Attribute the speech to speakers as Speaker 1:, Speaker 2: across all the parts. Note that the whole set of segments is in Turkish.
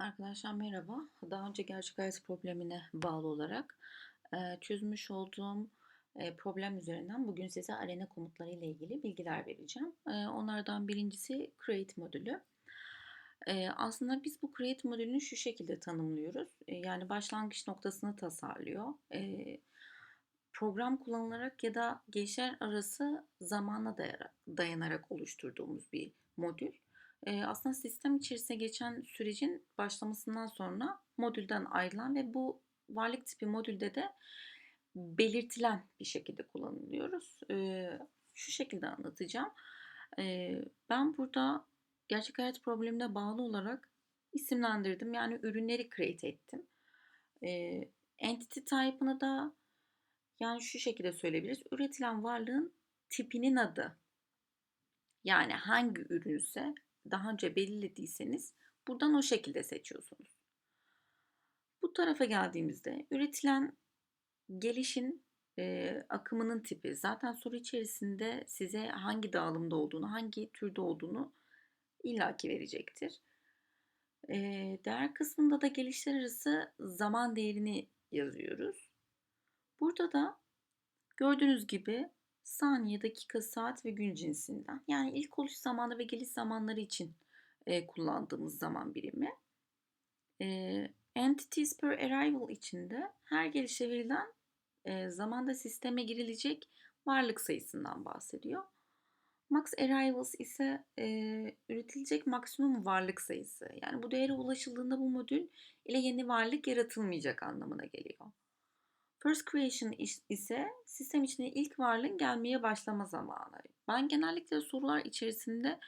Speaker 1: Arkadaşlar merhaba. Daha önce gerçek hayat problemine bağlı olarak e, çözmüş olduğum e, problem üzerinden bugün size arena komutları ile ilgili bilgiler vereceğim. E, onlardan birincisi create modülü. Aslında biz bu create modülünü şu şekilde tanımlıyoruz. Yani başlangıç noktasını tasarlıyor. Program kullanılarak ya da gençler arası zamana dayanarak oluşturduğumuz bir modül. Aslında sistem içerisine geçen sürecin başlamasından sonra modülden ayrılan ve bu varlık tipi modülde de belirtilen bir şekilde kullanılıyoruz. Şu şekilde anlatacağım. Ben burada gerçek hayat problemine bağlı olarak isimlendirdim. Yani ürünleri create ettim. Entity type'ını da yani şu şekilde söyleyebiliriz. Üretilen varlığın tipinin adı. Yani hangi ürünse daha önce belirlediyseniz buradan o şekilde seçiyorsunuz. Bu tarafa geldiğimizde üretilen gelişin e, akımının tipi zaten soru içerisinde size hangi dağılımda olduğunu, hangi türde olduğunu illaki verecektir. E, değer kısmında da gelişler arası zaman değerini yazıyoruz. Burada da gördüğünüz gibi saniye, dakika, saat ve gün cinsinden. Yani ilk oluş zamanı ve geliş zamanları için e, kullandığımız zaman birimi. E, entities per arrival içinde her gelişe verilen e, zamanda sisteme girilecek varlık sayısından bahsediyor. Max arrivals ise e, üretilecek maksimum varlık sayısı. Yani bu değere ulaşıldığında bu modül ile yeni varlık yaratılmayacak anlamına geliyor. First creation ise sistem içine ilk varlığın gelmeye başlama zamanı. Ben genellikle sorular içerisinde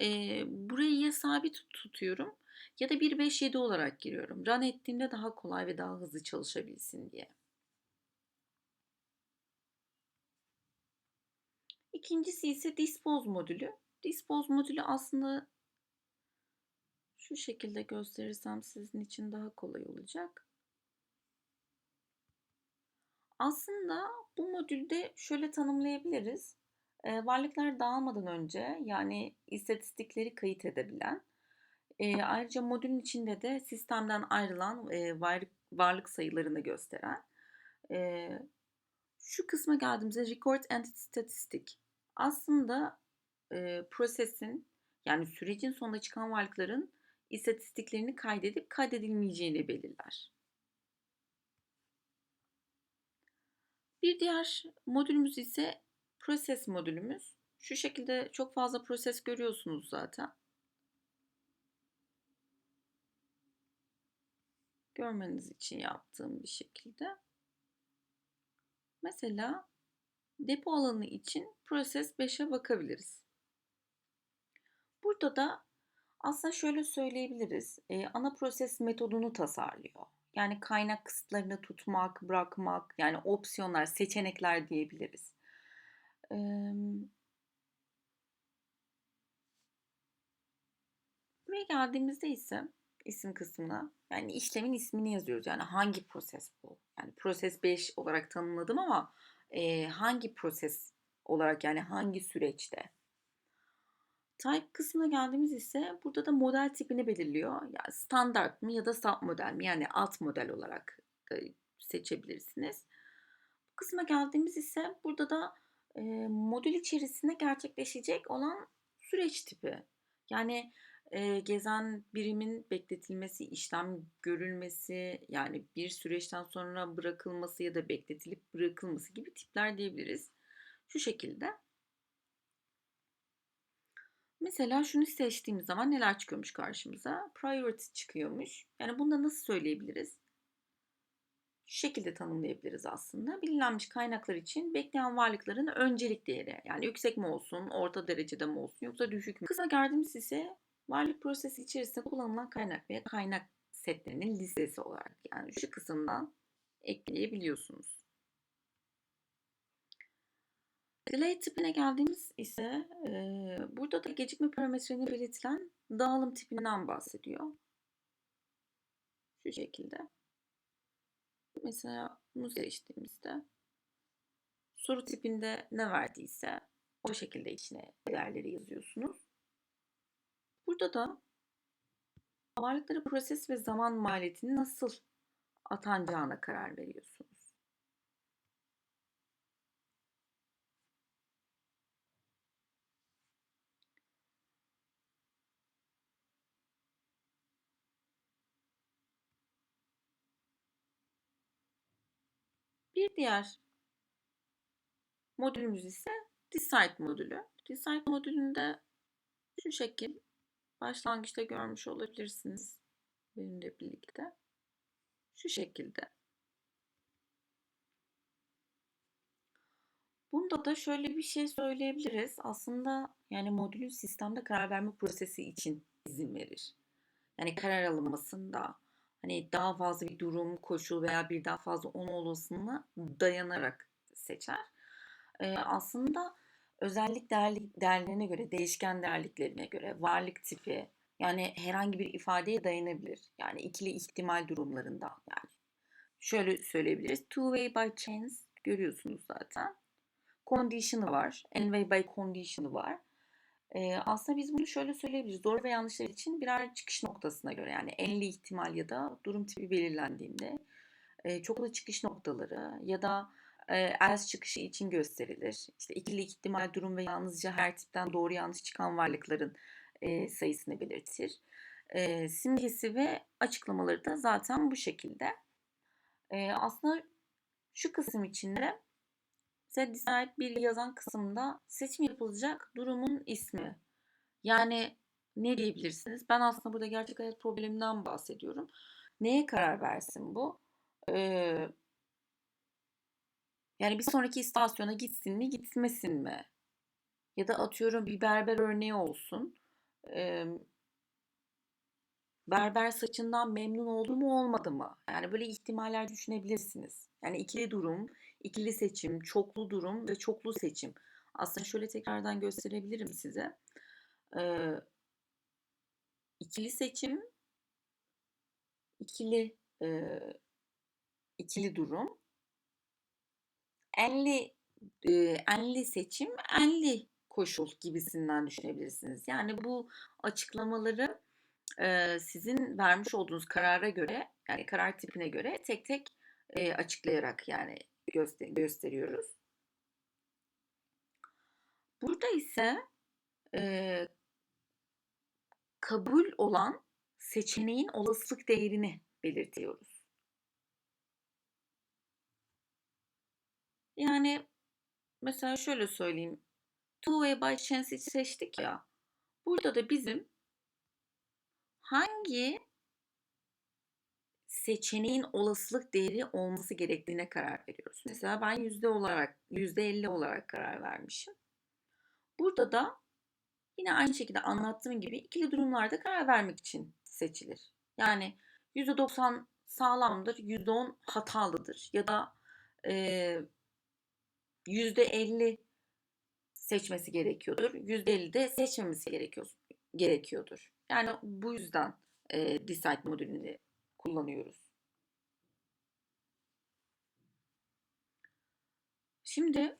Speaker 1: e, burayı ya sabit tutuyorum ya da 1, 5, 7 olarak giriyorum. Run ettiğimde daha kolay ve daha hızlı çalışabilsin diye. İkincisi ise dispose modülü. Dispose modülü aslında şu şekilde gösterirsem sizin için daha kolay olacak. Aslında bu modülde şöyle tanımlayabiliriz. E, varlıklar dağılmadan önce yani istatistikleri kayıt edebilen, e, ayrıca modülün içinde de sistemden ayrılan e, varlık, varlık sayılarını gösteren. E, şu kısma geldiğimizde record entity statistic. Aslında e, prosesin yani sürecin sonunda çıkan varlıkların istatistiklerini kaydedip kaydedilmeyeceğini belirler. Bir diğer modülümüz ise proses modülümüz. Şu şekilde çok fazla proses görüyorsunuz zaten. Görmeniz için yaptığım bir şekilde. Mesela depo alanı için proses 5'e bakabiliriz. Burada da aslında şöyle söyleyebiliriz. E, ana proses metodunu tasarlıyor. Yani kaynak kısıtlarını tutmak, bırakmak, yani opsiyonlar, seçenekler diyebiliriz. buraya geldiğimizde ise isim kısmına yani işlemin ismini yazıyoruz. Yani hangi proses bu? Yani proses 5 olarak tanımladım ama e, hangi proses olarak yani hangi süreçte? Type kısmına geldiğimiz ise burada da model tipini belirliyor. Yani standart mı ya da sub model mi? Yani alt model olarak da seçebilirsiniz. Bu kısma geldiğimiz ise burada da e, modül içerisinde gerçekleşecek olan süreç tipi. Yani e, gezen birimin bekletilmesi, işlem görülmesi, yani bir süreçten sonra bırakılması ya da bekletilip bırakılması gibi tipler diyebiliriz. Şu şekilde. Mesela şunu seçtiğimiz zaman neler çıkıyormuş karşımıza? Priority çıkıyormuş. Yani bunu da nasıl söyleyebiliriz? Şu şekilde tanımlayabiliriz aslında. Bilinenmiş kaynaklar için bekleyen varlıkların öncelik değeri. Yani yüksek mi olsun, orta derecede mi olsun yoksa düşük mü? Kısma geldiğimiz ise varlık prosesi içerisinde kullanılan kaynak veya kaynak setlerinin listesi olarak yani şu kısımdan ekleyebiliyorsunuz. Delay tipine geldiğimiz ise e, burada da gecikme parametrelerine belirtilen dağılım tipinden bahsediyor. Şu şekilde. Mesela bunu seçtiğimizde soru tipinde ne verdiyse o şekilde içine değerleri yazıyorsunuz. Burada da Varlıkları proses ve zaman maliyetini nasıl atanacağına karar veriyorsunuz. Bir diğer modülümüz ise Decide modülü. Decide modülünde şu şekil başlangıçta görmüş olabilirsiniz benimle birlikte. Şu şekilde. Bunda da şöyle bir şey söyleyebiliriz. Aslında yani modülün sistemde karar verme prosesi için izin verir. Yani karar alınmasında hani daha fazla bir durum, koşul veya birden fazla on olasılığına dayanarak seçer. Ee, aslında özellik değerli, değerlerine göre, değişken değerliklerine göre, varlık tipi yani herhangi bir ifadeye dayanabilir. Yani ikili ihtimal durumlarında yani. Şöyle söyleyebiliriz. Two way by chance görüyorsunuz zaten. Condition'ı var. N way by condition'ı var. Ee, aslında biz bunu şöyle söyleyebiliriz. Doğru ve yanlışlar için birer çıkış noktasına göre yani enli ihtimal ya da durum tipi belirlendiğinde e, çoklu çıkış noktaları ya da e, else çıkışı için gösterilir. İşte ikili ihtimal durum ve yalnızca her tipten doğru yanlış çıkan varlıkların e, sayısını belirtir. E, simgesi ve açıklamaları da zaten bu şekilde. E, aslında şu kısım içinde set decide bir yazan kısımda seçim yapılacak durumun ismi. Yani ne diyebilirsiniz? Ben aslında burada gerçek hayat probleminden bahsediyorum. Neye karar versin bu? Ee, yani bir sonraki istasyona gitsin mi gitmesin mi? Ya da atıyorum bir berber örneği olsun. Ee, berber saçından memnun oldu mu olmadı mı? Yani böyle ihtimaller düşünebilirsiniz. Yani ikili durum, ikili seçim, çoklu durum ve çoklu seçim. Aslında şöyle tekrardan gösterebilirim size. Ee, ikili seçim, ikili e, ikili durum, enli e, enli seçim, enli koşul gibisinden düşünebilirsiniz. Yani bu açıklamaları e, sizin vermiş olduğunuz karara göre, yani karar tipine göre tek tek e, açıklayarak yani göster gösteriyoruz. Burada ise e, kabul olan seçeneğin olasılık değerini belirtiyoruz. Yani mesela şöyle söyleyeyim. Two way by chance seçtik ya. Burada da bizim hangi seçeneğin olasılık değeri olması gerektiğine karar veriyoruz. Mesela ben yüzde olarak yüzde elli olarak karar vermişim. Burada da yine aynı şekilde anlattığım gibi ikili durumlarda karar vermek için seçilir. Yani yüzde doksan sağlamdır, yüzde on hatalıdır ya da yüzde elli seçmesi gerekiyordur, yüzde elli de seçmemesi gerekiyor, gerekiyordur. Yani bu yüzden e, Decide modülünü kullanıyoruz. Şimdi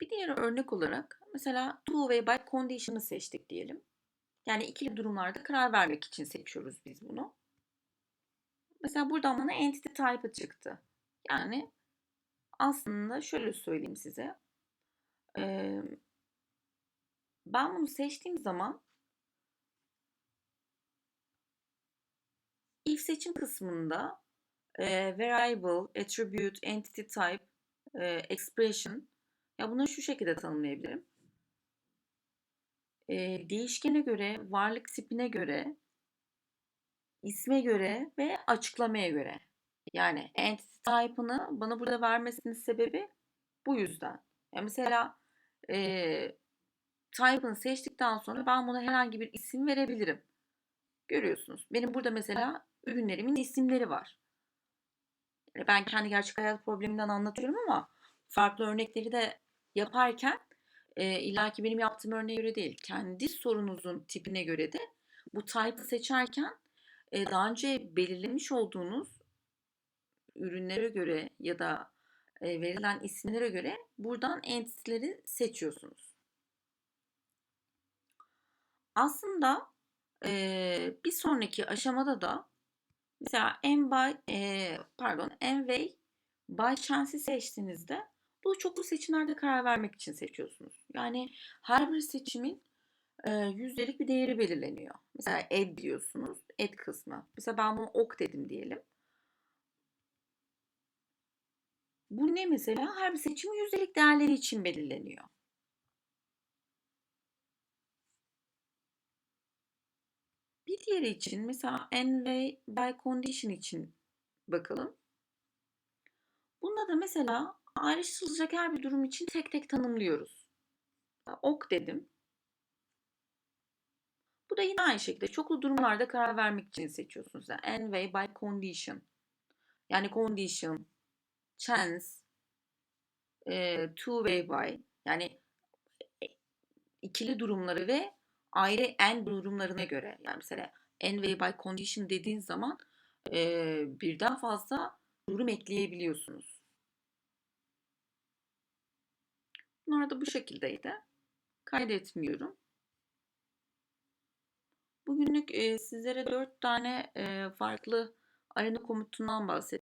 Speaker 1: bir diğer örnek olarak mesela two way by condition'ı seçtik diyelim. Yani ikili durumlarda karar vermek için seçiyoruz biz bunu. Mesela buradan bana entity type çıktı. Yani aslında şöyle söyleyeyim size. Ee, ben bunu seçtiğim zaman if seçim kısmında e, variable, attribute, entity type, e, expression ya bunu şu şekilde tanımlayabilirim. E, değişkene göre, varlık tipine göre, isme göre ve açıklamaya göre. Yani entity type'ını bana burada vermesinin sebebi bu yüzden. Yani mesela e, type'ını seçtikten sonra ben buna herhangi bir isim verebilirim. Görüyorsunuz. Benim burada mesela ürünlerimin isimleri var. Yani ben kendi gerçek hayat probleminden anlatıyorum ama farklı örnekleri de yaparken e, illaki benim yaptığım örneğe göre değil. Kendi sorunuzun tipine göre de bu type'ı seçerken e, daha önce belirlemiş olduğunuz ürünlere göre ya da e, verilen isimlere göre buradan entity'leri seçiyorsunuz. Aslında Ee, bir sonraki aşamada da mesela en by, e, pardon en way by chance'i seçtiğinizde bu çoklu seçimlerde karar vermek için seçiyorsunuz. Yani her bir seçimin e, yüzdelik bir değeri belirleniyor. Mesela add diyorsunuz. Add kısmı. Mesela ben bunu ok dedim diyelim. Bu ne mesela? Her bir seçim yüzdelik değerleri için belirleniyor. Bir diğeri için mesela ve by condition için bakalım. Bunda da mesela ayrıştırılacak her bir durum için tek tek tanımlıyoruz. Ok dedim. Bu da yine aynı şekilde çoklu durumlarda karar vermek için seçiyorsunuz. Yani n way by condition. Yani condition, chance, two way by yani e, ikili durumları ve ayrı n durumlarına göre. Yani mesela n way by condition dediğin zaman e, birden fazla durum ekleyebiliyorsunuz. Bunlar da bu şekildeydi. Kaydetmiyorum. Bugünlük e, sizlere dört tane e, farklı arena komutundan bahsettim.